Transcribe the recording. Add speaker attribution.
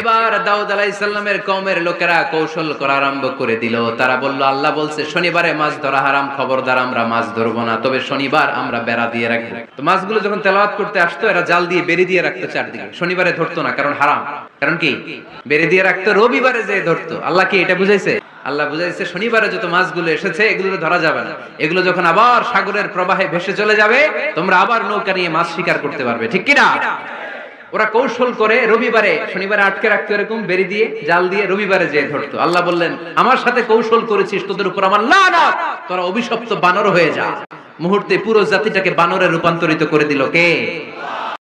Speaker 1: এবার দাউদ আলাইসাল্লামের কমের লোকেরা কৌশল করা আরম্ভ করে দিল। তারা বলল, আল্লাহ বলছে, শনিবারে মাছ ধরা হারাম, খবরদার আমরা মাছ ধরবো না, তবে শনিবার আমরা বেড়া দিয়ে রাখব। তো মাছগুলো যখন তেলাওয়াত করতে আসতো, এরা জাল দিয়ে বেরি দিয়ে রাখতো চারদিকে। শনিবারে ধরতো না, কারণ হারাম। কারণ কি? বেরি দিয়ে রাখতো, রবিবারে যে ধরতো। আল্লাহ কি এটা বুঝাইছে? আল্লাহ বুঝাইছে, শনিবারে যত মাছগুলো এসেছে এগুলো ধরা যাবে না। এগুলো যখন আবার সাগরের প্রবাহে ভেসে চলে যাবে, তোমরা আবার নৌকা নিয়ে মাছ শিকার করতে পারবে। ঠিক কিনা? ওরা কৌশল করে রবিবারে, শনিবারে আটকে রাখতো এরকম বেরি দিয়ে, জাল দিয়ে রবিবারে যেয়ে ধরতো। আল্লাহ বললেন, আমার সাথে কৌশল করেছিস, তোদের উপর আমার লানা তোরা অভিশপ্ত বানর হয়ে যা। মুহূর্তে পুরো জাতিটাকে বানরে রূপান্তরিত করে দিল কে?